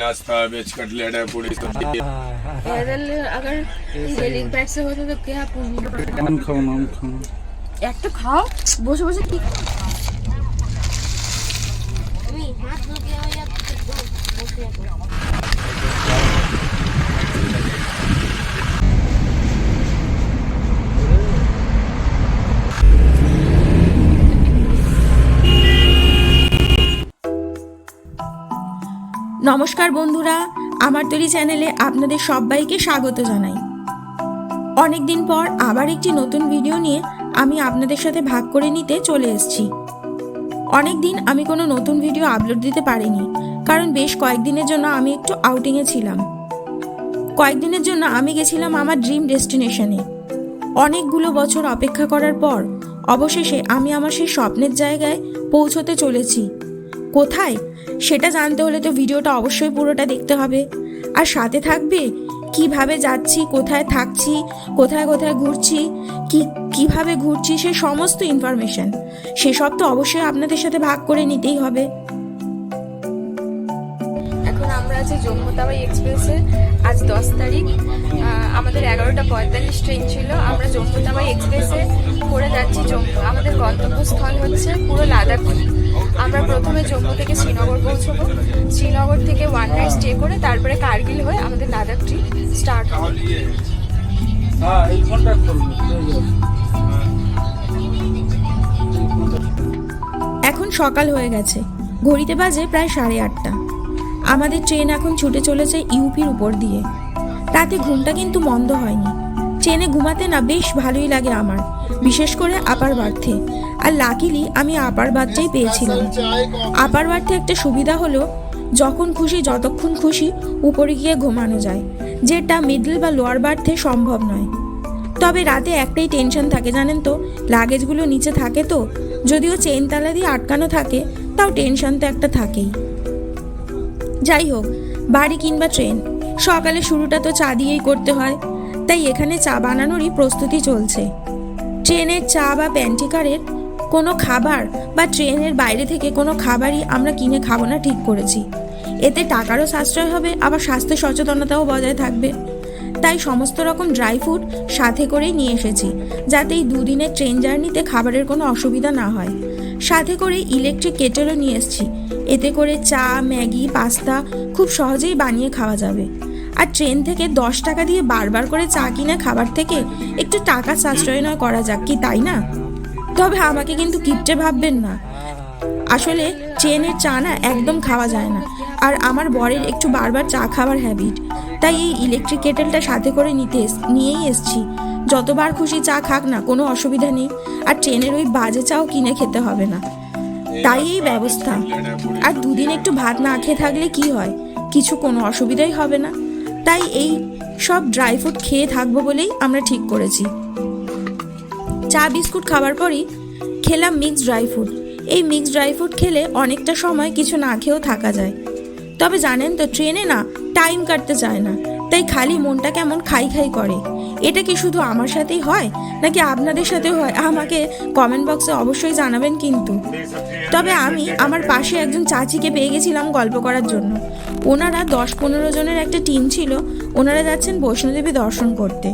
नाश्ता veg cutlet है पूरी सब्जी पैदल अगर हेलिंग पैड से होता तो क्या पुण्य নাম খাও নাম খাও একটা খাও বসে বসে কি নমস্কার বন্ধুরা, আমার তৈরি চ্যানেলে আপনাদের সবাইকে স্বাগত জানাই। অনেক দিন পর আবার একটি নতুন ভিডিও নিয়ে আমি আপনাদের সাথে ভাগ করে নিতে চলে এসেছি। অনেক দিন আমি কোনো নতুন ভিডিও আপলোড দিতে পারিনি, কারণ বেশ কয়েকদিনের জন্য আমি একটু আউটিংয়ে ছিলাম। কয়েকদিনের জন্য আমি গেছিলাম আমার ড্রিম ডেস্টিনেশনে অনেকগুলো বছর অপেক্ষা করার পর, অবশেষে আমি আমার সেই স্বপ্নের জায়গায় পৌঁছতে চলেছি। কোথায়? সেটা জানতে হলে তো ভিডিওটা অবশ্যই পুরোটা দেখতে হবে। আর সাথে থাকবে, কীভাবে যাচ্ছি, কোথায় থাকছি, কোথায় কোথায় ঘুরছি, কি, কীভাবে ঘুরছি, সে সমস্ত ইনফরমেশন সেসব তো অবশ্যই আপনাদের সাথে ভাগ করে নিতেই হবে। এখন আমরা আছি জম্মুতাবাই এক্সপ্রেসে। আজ দশ তারিখ আমাদের এগারোটা পঁয়তাল্লিশ ট্রেন ছিল। আমরা জম্মু জম্মুতাবাই এক্সপ্রেসে করে যাচ্ছি। জম্মু আমাদের গন্তব্যস্থল হচ্ছে পুরো লাদাখ। আমরা প্রথমে জম্মু থেকে শ্রীনগর পৌঁছবো। শ্রীনগর থেকে ওয়ান নাইট স্টে করে তারপরে কার্গিল হয়ে আমাদের লাদাখ ট্রিপ স্টার্ট হবে। এখন সকাল হয়ে গেছে। ঘড়িতে বাজে প্রায় সাড়ে আটটা। আমাদের ট্রেন এখন ছুটে চলেছে ইউপির উপর দিয়ে। রাতে ঘুমটা কিন্তু মন্দ হয়নি। ট্রেনে ঘুমাতে না বেশ ভালোই লাগে আমার, বিশেষ করে আপার বার্থে। আর লাকিলি আমি আপার বার্থেই পেয়েছিলাম। আপার বার্থে একটা সুবিধা হলো, যখন খুশি যতক্ষণ খুশি উপরে গিয়ে ঘুমানো যায়, যেটা মিডল বা লোয়ার বার্থে সম্ভব নয়। তবে রাতে একটাই টেনশন থাকে জানেন তো লাগেজগুলো নিচে থাকে তো, যদিও চেন তালা দিয়ে আটকানো থাকে, তাও টেনশন তো একটা থাকেই। যাই হোক, বাড়ি কিংবা ট্রেন সকালে শুরুটা তো চা দিয়েই করতে হয়, তাই এখানে চা বানানোরই প্রস্তুতি চলছে। ট্রেনের চা বা প্যান্টিকারের কোনো খাবার বা ট্রেনের বাইরে থেকে কোনো খাবারই আমরা কিনে খাব না ঠিক করেছি। এতে টাকারও সাশ্রয় হবে, আবার স্বাস্থ্য সচেতনতাও বজায় থাকবে। তাই সমস্ত রকম ড্রাই ফ্রুট সাথে করেই নিয়ে এসেছি, যাতে এই দুদিনের ট্রেন জার্নিতে খাবারের কোনো অসুবিধা না হয়। সাথে করে ইলেকট্রিক কেটেলও নিয়ে এসেছি, এতে করে চা, ম্যাগি, পাস্তা খুব সহজেই বানিয়ে খাওয়া যাবে। আর ট্রেন থেকে দশ টাকা দিয়ে বারবার করে চা কিনে খাবার থেকে একটু টাকা সাশ্রয় নয় করা যাক, কি তাই না? তবে আমাকে কিন্তু কিপটে ভাববেন না। আসলে ট্রেনের চা না একদম খাওয়া যায় না। আর আমার বরের একটু বারবার চা খাওয়ার হ্যাবিট তাই এই ইলেকট্রিক কেটেলটা সাথে করে নিতে নিয়েই এসছি। যতবার খুশি চা খাক না, কোনো অসুবিধা নেই। আর ট্রেনের ওই বাজে চাও কিনে খেতে হবে না। তাই এই ব্যবস্থা। আর দুদিন একটু ভাত না খেয়ে থাকলে কি হয়? কিছু কোনো অসুবিধাই হবে না। তাই এই সব ড্রাই ফ্রুট খেয়ে থাকব বলেই আমরা ঠিক করেছি। চা, বিস্কুট খাবার পরই খেলাম মিক্স ড্রাই ফ্রুট এই মিক্স ড্রাই ফ্রুট খেলে অনেকটা সময় কিছু না খেয়েও থাকা যায়। তবে জানেন তো, ট্রেনে না টাইম কাটতে চায় না। তাই খালি মনটা কেমন খাই খাই করে। এটা কি শুধু আমার সাথেই হয়, নাকি আপনাদের সাথেও হয়? আমাকে কমেন্ট বক্সে অবশ্যই জানাবেন কিন্তু। তবে আমি আমার পাশে একজন চাচিকে পেয়ে গেছিলাম গল্প করার জন্য। ওনারা দশ পনেরো জনের একটা টিম ছিল, ওনারা যাচ্ছেন বৈষ্ণোদেবী দর্শন করতে।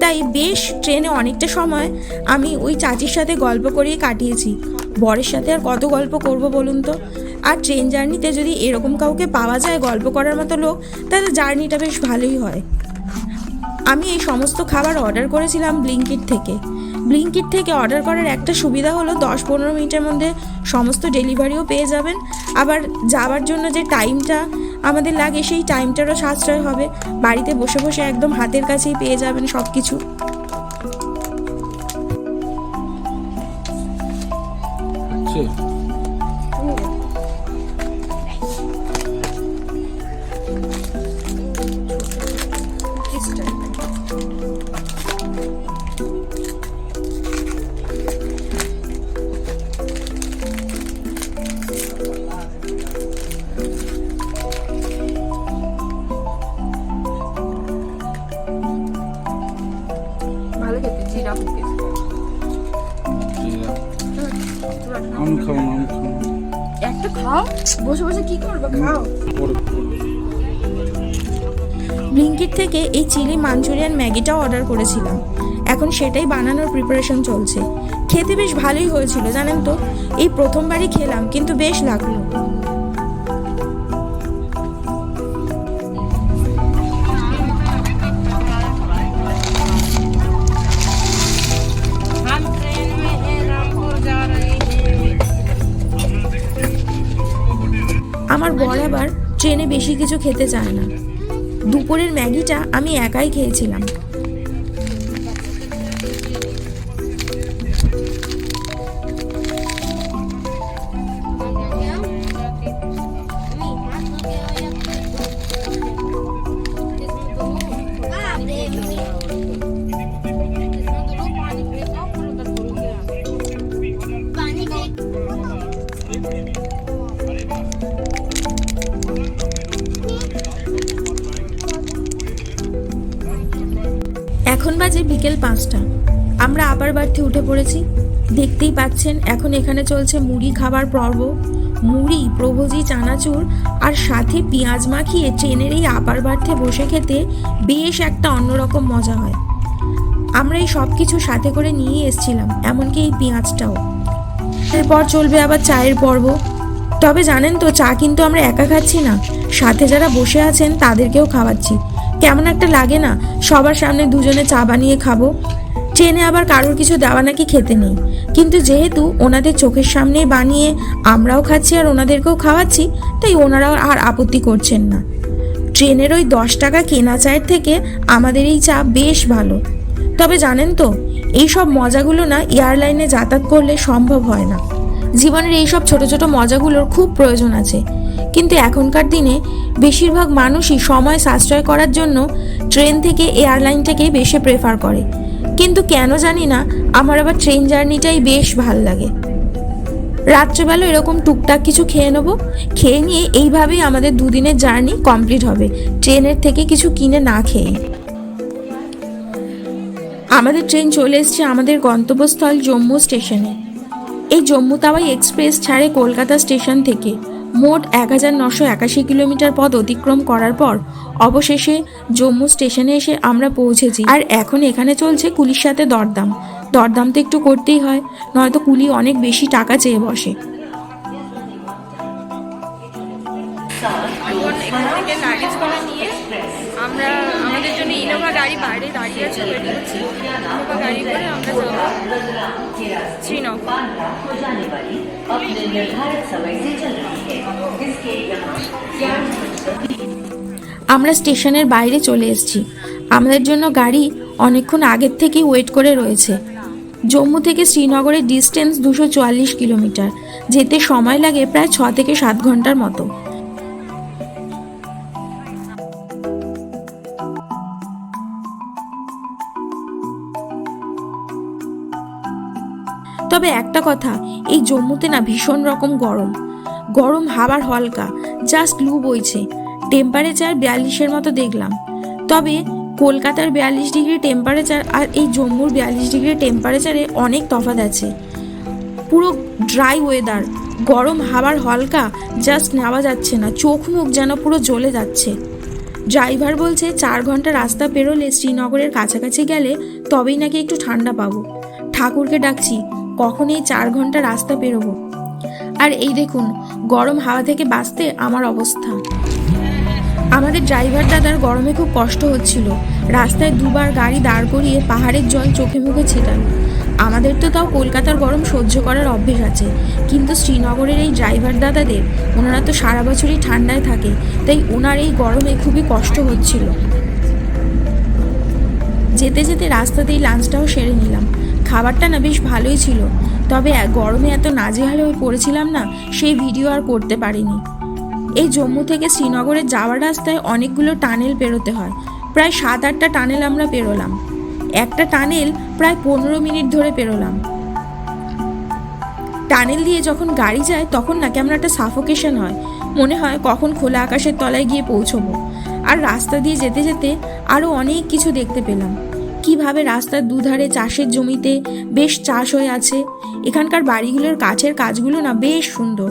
তাই বেশ ট্রেনে অনেকটা সময় আমি ওই চাচির সাথে গল্প করেই কাটিয়েছি। বরের সাথে আর কত গল্প করব বলুন তো? আর ট্রেন জার্নিতে যদি এরকম কাউকে পাওয়া যায় গল্প করার মতো লোক, তাহলে জার্নিটা বেশ ভালোই হয়। আমি এই সমস্ত খাবার অর্ডার করেছিলাম ব্লিঙ্কিট থেকে। ব্লিঙ্কিট থেকে অর্ডার করার একটা সুবিধা হলো দশ পনেরো মিনিটের মধ্যে সমস্ত ডেলিভারিও পেয়ে যাবেন। আবার যাওয়ার জন্য যে টাইমটা আমাদের লাগে সেই টাইমটারও সাশ্রয় হবে। বাড়িতে বসে বসে একদম হাতের কাছেই পেয়ে যাবেন সব কিছু বসে বসে কি করবে? খাও। ব্লিঙ্কিট থেকে এই চিলি মাঞ্চুরিয়ান ম্যাগিটাও অর্ডার করেছিলাম। এখন সেটাই বানানোর প্রিপারেশন চলছে। খেতে বেশ ভালোই হয়েছিল, জানেন তো? এই প্রথমবারই খেলাম, কিন্তু বেশ লাগল। বর আবার ট্রেনে বেশি কিছু খেতে চায় না। দুপুরের ম্যাগিটা আমি একাই খেয়েছিলাম। এখন বাজে বিকেল পাঁচটা। আমরা আবার বাড়তে উঠে পড়েছি। দেখতেই পাচ্ছেন, এখন এখানে চলছে মুড়ি খাবার পর্ব। মুড়ি, প্রভোজি, চানাচুর আর সাথে পেঁয়াজ মাখিয়ে ট্রেনের এই আপার বার্থে বসে খেতে বেশ একটা অন্যরকম মজা হয়। আমরা এই সব কিছু সাথে করে নিয়ে এসেছিলাম, এমনকি এই পেঁয়াজটাও। এরপর চলবে আবার চায়ের পর্ব। তবে জানেন তো, চা কিন্তু আমরা একা খাচ্ছি না। সাথে যারা বসে আছেন তাদেরকেও খাওয়াচ্ছি। কেমন একটা লাগে না, সবার সামনে দুজনে চা বানিয়ে খাব। ট্রেনে আবার কারোর কিছু দেওয়া নাকি খেতে নেই। কিন্তু যেহেতু ওনাদের চোখের সামনে বানিয়ে আমরাও খাচ্ছি আর ওনাদেরকেও খাওয়াচ্ছি, তাই ওনারাও আর আপত্তি করছেন না। ট্রেনের ওই দশ টাকা কেনা চায়ের থেকে আমাদের এই চা বেশ ভালো। তবে জানেন তো এই সব মজাগুলো না এয়ারলাইনে যাতায়াত করলে সম্ভব হয় না। জীবনের এই সব ছোট ছোট মজাগুলোর খুব প্রয়োজন আছে। কিন্তু এখনকার দিনে বেশিরভাগ মানুষই সময় সাশ্রয় করার জন্য ট্রেন থেকে এয়ারলাইনটাকে বেশি প্রেফার করে। কিন্তু কেন জানি না, আমার আবার ট্রেন জার্নিটাই বেশ ভালো লাগে। রাত্রেবেলা এরকম টুকটাক কিছু খেয়ে নেব, খেয়ে নিয়ে এইভাবেই আমাদের দুদিনের জার্নি কমপ্লিট হবে, ট্রেনের থেকে কিছু কিনে না খেয়ে। আমাদের ট্রেন চলে এসছে আমাদের গন্তব্যস্থল জম্মু স্টেশনে। এই জম্মু তাওয়াই এক্সপ্রেস ছাড়ে কলকাতা স্টেশন থেকে। মোট এক হাজার নশো একাশি কিলোমিটার পথ অতিক্রম করার পর অবশেষে জম্মু স্টেশনে এসে আমরা পৌঁছেছি। আর এখন এখানে চলছে কুলির সাথে দরদাম। দরদাম তো একটু করতেই হয়, নয়তো কুলি অনেক বেশি টাকা চেয়ে বসে। লাগেজ গাড়ি বাইরে দাঁড়িয়ে আছে গাড়ি করে আমরা যাব আমরা স্টেশনের বাইরে চলে এসেছি। আমাদের জন্য গাড়ি অনেকক্ষণ আগের থেকেই ওয়েট করে রয়েছে। জম্মু থেকে শ্রীনগরের ডিস্টেন্স দুশো কিলোমিটার যেতে সময় লাগে প্রায় ছ থেকে সাত ঘণ্টার মতো। তবে একটা কথা, এই জম্মুতে না ভীষণ রকম গরম। গরম হাওয়ার হলকা জাস্ট লু বইছে। টেম্পারেচার বিয়াল্লিশের মতো দেখলাম। তবে কলকাতার বিয়াল্লিশ ডিগ্রি টেম্পারেচার আর এই জম্মুর বিয়াল্লিশ ডিগ্রি টেম্পারেচারে অনেক তফাত আছে। পুরো ড্রাই ওয়েদার গরম হাওয়ার হলকা জাস্ট নেওয়া যাচ্ছে না, চোখ মুখ যেন পুরো জ্বলে যাচ্ছে। ড্রাইভার বলছে, চার ঘণ্টা রাস্তা পেরোলে শ্রীনগরের কাছাকাছি গেলে তবেই নাকি একটু ঠান্ডা পাবো। ঠাকুরকে ডাকছি কখন এই চার ঘণ্টা রাস্তা পেরোবো আর এই দেখুন, গরম হাওয়া থেকে বাঁচতে আমার অবস্থা। আমাদের ড্রাইভার দাদার গরমে খুব কষ্ট হচ্ছিল। রাস্তায় দুবার গাড়ি দাঁড় করিয়ে পাহাড়ের জল চোখে মুখে ছিটান। আমাদের তো তাও কলকাতার গরম সহ্য করার অভ্যেস আছে। কিন্তু শ্রীনগরের এই ড্রাইভার দাদাদের, ওনারা তো সারা বছরই ঠান্ডায় থাকে, তাই ওনার এই গরমে খুবই কষ্ট হচ্ছিল। যেতে যেতে রাস্তাতেই লাঞ্চটাও সেরে নিলাম। খাবারটা না বেশ ভালোই ছিল। তবে গরমে এত নাজেহাল হয়ে পড়েছিলাম না, সেই ভিডিও আর করতে পারিনি। এই জম্মু থেকে শ্রীনগরে যাওয়ার রাস্তায় অনেকগুলো টানেল পেরোতে হয়। প্রায় সাত আটটা টানেল আমরা পেরোলাম। একটা টানেল প্রায় পনেরো মিনিট ধরে পেরোলাম। টানেল দিয়ে যখন গাড়ি যায়, তখন না কেমন একটা সাফোকেশন হয়। মনে হয় কখন খোলা আকাশের তলায় গিয়ে পৌঁছবো। আর রাস্তা দিয়ে যেতে যেতে আরও অনেক কিছু দেখতে পেলাম। কীভাবে রাস্তার দুধারে চাষের জমিতে বেশ চাষ হয়ে আছে? এখানকার বাড়িগুলোর কাছের কাজগুলো না বেশ সুন্দর।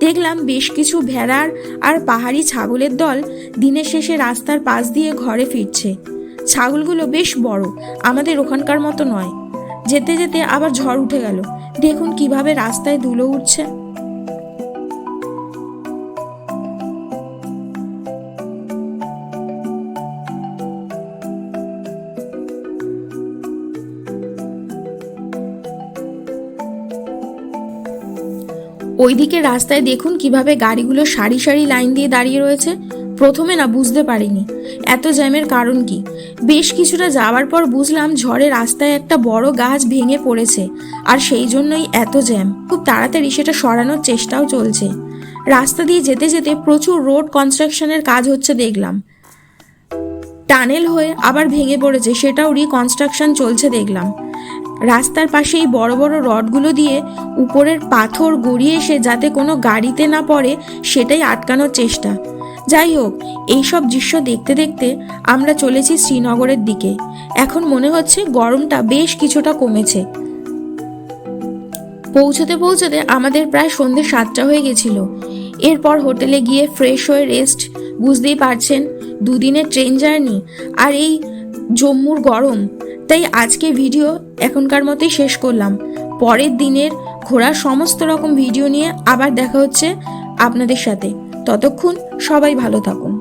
দেখলাম বেশ কিছু ভেড়ার আর পাহাড়ি ছাগলের দল দিনের শেষে রাস্তার পাশ দিয়ে ঘরে ফিরছে। ছাগলগুলো বেশ বড়, আমাদের ওখানকার মতো নয়। যেতে যেতে আবার ঝড় উঠে গেল। দেখুন কীভাবে রাস্তায় ধুলো উঠছে। ওইদিকে রাস্তায় দেখুন কীভাবে গাড়িগুলো সারি সারি লাইন দিয়ে দাঁড়িয়ে রয়েছে। প্রথমে না বুঝতে পারিনি। এত জ্যামের কারণ কি? বেশ কিছুটা যাওয়ার পর বুঝলাম ঝড়ে রাস্তায় একটা বড় গাছ ভেঙে পড়েছে, আর সেই জন্যই এত জ্যাম। খুব তাড়াতাড়ি সেটা সরানোর চেষ্টাও চলছে। রাস্তা দিয়ে যেতে যেতে প্রচুর রোড কনস্ট্রাকশনের কাজ হচ্ছে দেখলাম। টানেল হয়ে আবার ভেঙে পড়েছে, সেটাও রিকনস্ট্রাকশন চলছে দেখলাম। রাস্তার পাশে এই বড় বড় রডগুলো দিয়ে উপরের পাথর গড়িয়ে এসে যাতে কোনো গাড়িতে না পড়ে, সেটাই আটকানোর চেষ্টা। যাই হোক, এইসব দৃশ্য দেখতে দেখতে আমরা চলেছি শ্রীনগরের দিকে। এখন মনে হচ্ছে গরমটা বেশ কিছুটা কমেছে। পৌঁছতে পৌঁছতে আমাদের প্রায় সন্ধে সাতটা হয়ে গেছিল। এরপর হোটেলে গিয়ে ফ্রেশ হয়ে রেস্ট বুঝতেই পারছেন, দুদিনের ট্রেন জার্নি আর এই জম্মুর গরম। তাই আজকে ভিডিও এখনকার মতোই শেষ করলাম। পরের দিনের ঘোরার সমস্ত রকম ভিডিও নিয়ে আবার দেখা হচ্ছে আপনাদের সাথে। ততক্ষণ সবাই ভালো থাকুন।